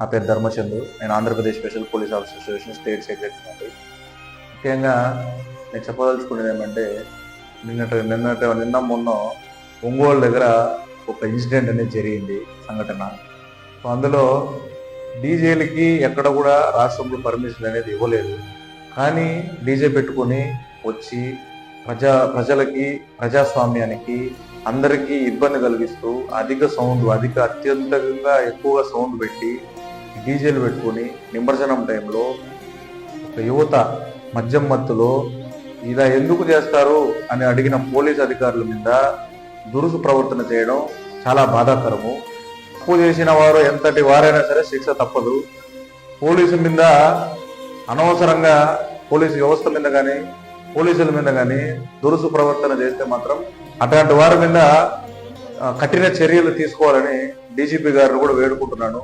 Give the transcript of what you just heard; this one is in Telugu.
నా పేరు ధర్మచంద్రు నేను Andhra Pradesh special police officer association state secretary అండి. ముఖ్యంగా నేను చెప్పదలుచుకునేది ఏమంటే నిన్నట నిన్నట నిన్న మొన్న ఒంగోలు దగ్గర ఒక ఇన్సిడెంట్ అనేది జరిగింది సంఘటన. సో అందులో డీజేలకి ఎక్కడ కూడా రాష్ట్రంలో పర్మిషన్ అనేది ఇవ్వలేదు. కానీ డీజే పెట్టుకొని వచ్చి ప్రజా ప్రజలకి ప్రజాస్వామ్యానికి అందరికీ ఇబ్బంది కలిగిస్తూ అధిక సౌండ్ అధిక అత్యంతంగా ఎక్కువగా సౌండ్ పెట్టి డీజేలు పెట్టుకొని నిమజ్జనం టైంలో ఒక యువత మద్యం మత్తులో ఇలా ఎందుకు చేస్తారు అని అడిగిన పోలీస్ అధికారుల మీద దురుసు ప్రవర్తన చేయడం చాలా బాధాకరము. తప్పు చేసిన వారు ఎంతటి వారైనా సరే శిక్ష తప్పదు. పోలీసు మీద అనవసరంగా పోలీసు వ్యవస్థ మీద కానీ పోలీసుల మీద కానీ దురుసు ప్రవర్తన చేస్తే మాత్రం అట్లాంటి వారి మీద కఠిన చర్యలు తీసుకోవాలని డీజీపీ గారిని కూడా వేడుకుంటున్నాను.